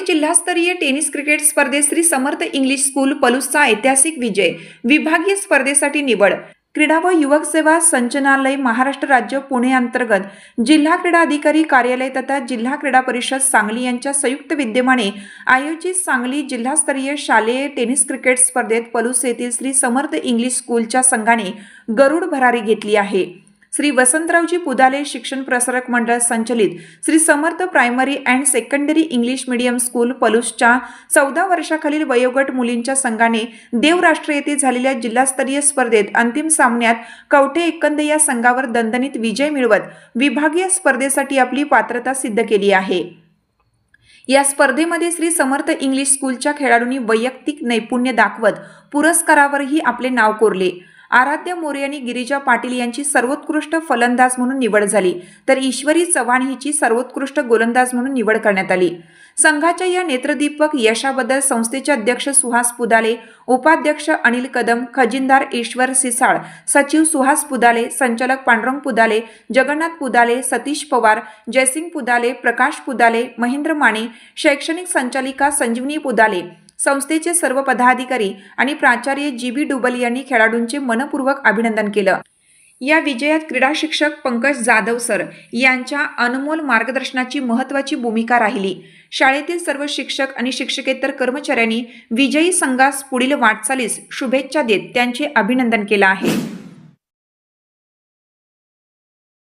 सांगली जिल्हास्तरीय tennis cricket स्पर्धेत Shri Samarth English school पलूसचा ऐतिहासिक विजय. विभागीय स्पर्धेसाठी निवड. क्रीडा व युवक सेवा संचनालय महाराष्ट्र राज्य पुणे अंतर्गत जिल्हा क्रीडा अधिकारी कार्यालय तथा जिल्हा क्रीडा परिषद सांगली यांच्या संयुक्त विद्यमाने आयोजित सांगली जिल्हास्तरीय शालेय टेनिस क्रिकेट स्पर्धेत पलूस येथील श्री समर्थ इंग्लिश स्कूलच्या संघाने गरुड भरारी घेतली आहे. श्री वसंतरावजी पुदाले शिक्षण प्रसारक मंडळ संचलित Shri Samarth primary and secondary English medium school पलूसच्या चौदा वर्षाखालील वयोगट मुलींच्या संघाने देवराष्ट्र येथे झालेल्या जिल्हास्तरीय स्पर्धेत अंतिम सामन्यात कवठे एकंद या संघावर दणदणीत विजय मिळवत विभागीय स्पर्धेसाठी आपली पात्रता सिद्ध केली आहे. या स्पर्धेमध्ये श्री समर्थ इंग्लिश स्कूलच्या खेळाडूंनी वैयक्तिक नैपुण्य दाखवत पुरस्कारावरही आपले नाव कोरले. आराध्य मोरे आणि गिरिजा पाटील यांची सर्वोत्कृष्ट फलंदाज म्हणून निवड झाली. तर ईश्वरी चव्हाण हिची सर्वोत्कृष्ट गोलंदाज म्हणून निवड करण्यात आली. संघाच्या या नेत्रदीपक यशाबद्दल संस्थेचे अध्यक्ष सुहास पुदाले उपाध्यक्ष अनिल कदम खजिनदार ईश्वर सिसाळ सचिव सुहास पुदाले संचालक पांडुरंग पुदाले जगन्नाथ पुदाले सतीश पवार जयसिंग पुदाले प्रकाश पुदाले महेंद्र माने शैक्षणिक संचालिका संजीवनी पुदाले संस्थेचे सर्व पदाधिकारी आणि प्राचार्य जी बी डुबल यांनी खेळाडूंचे मनपूर्वक अभिनंदन केलं. या विजयात क्रीडा शिक्षक पंकज जाधव सर यांच्या अनमोल मार्गदर्शनाची महत्त्वाची भूमिका राहिली. शाळेतील सर्व शिक्षक आणि शिक्षकेतर कर्मचाऱ्यांनी विजयी संघास पुढील वाटचालीस शुभेच्छा देत त्यांचे अभिनंदन केलं आहे.